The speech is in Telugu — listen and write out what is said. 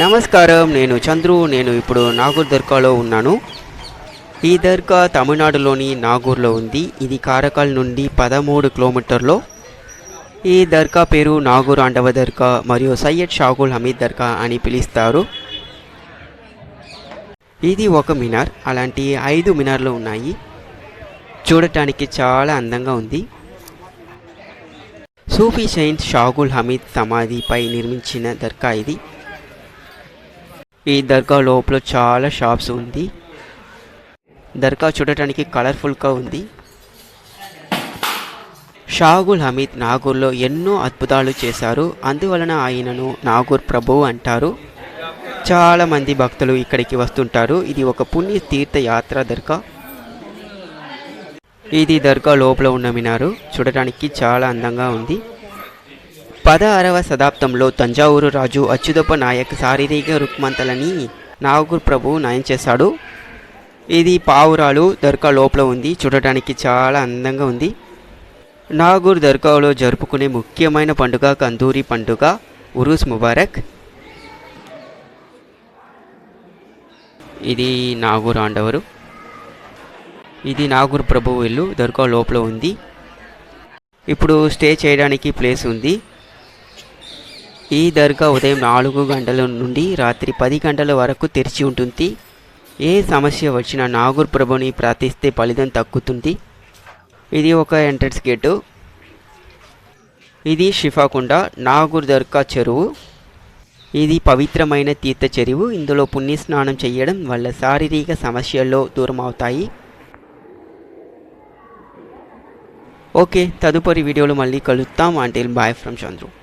నమస్కారం నేను చంద్రు నేను ఇప్పుడు నాగూర్ దర్గాలో ఉన్నాను. ఈ దర్గా తమిళనాడులోని నాగూర్లో ఉంది. ఇది కారకాల్ నుండి పదమూడు కిలోమీటర్లో. ఈ దర్గా పేరు నాగూర్ ఆండవ దర్గా మరియు సయ్యద్ షాగుల్ హమీద్ దర్గా అని పిలుస్తారు. ఇది ఒక మినార్. అలాంటి ఐదు మినార్లు ఉన్నాయి. చూడటానికి చాలా అందంగా ఉంది. సూఫీ సెయింట్ షాగుల్ హమీద్ సమాధిపై నిర్మించిన దర్గా ఇది. ఈ దర్గా లోపల చాలా షాప్స్ ఉంది. దర్గా చూడటానికి కలర్ఫుల్గా ఉంది. షాగుల్ హమీద్ నాగూర్లో ఎన్నో అద్భుతాలు చేశారు. అందువలన ఆయనను నాగూర్ ప్రభువు అంటారు. చాలా మంది భక్తులు ఇక్కడికి వస్తుంటారు. ఇది ఒక పుణ్య తీర్థయాత్ర దర్గా. ఇది దర్గా లోపల ఉన్న మినారు. చూడటానికి చాలా అందంగా ఉంది. పదహారవ శతాబ్దంలో తంజావూరు రాజు అచ్యుతప్ప నాయక్ శారీరక రుక్మంతలని నాగూర్ ప్రభు నయం చేశాడు. ఇది పావురాలు దర్గా లోపల ఉంది. చూడటానికి చాలా అందంగా ఉంది. నాగూర్ దర్గాలో జరుపుకునే ముఖ్యమైన పండుగ కందూరి పండుగ. ఉరూస్ ముబారక్. ఇది నాగూర్ ఆండవరు. ఇది నాగూర్ ప్రభువు ఇల్లు. దర్గా లోపల ఉంది. ఇప్పుడు స్టే చేయడానికి ప్లేస్ ఉంది. ఈ దర్గా ఉదయం నాలుగు గంటల నుండి రాత్రి పది గంటల వరకు తెరిచి ఉంటుంది. ఏ సమస్య వచ్చినా నాగూర్ ప్రభుని ప్రార్థిస్తే ఫలితం తగ్గుతుంది. ఇది ఒక ఎంట్రన్స్ గేటు. ఇది షిఫాకుండ నాగూర్ దర్గా చెరువు. ఇది పవిత్రమైన తీర్థ చెరువు. ఇందులో పుణ్య స్నానం చేయడం వల్ల శారీరక సమస్యల్లో దూరం అవుతాయి ఓకే తదుపరి వీడియోలో మళ్ళీ కలుద్దాం. అంటే బాయ్ ఫ్రమ్ చంద్రు.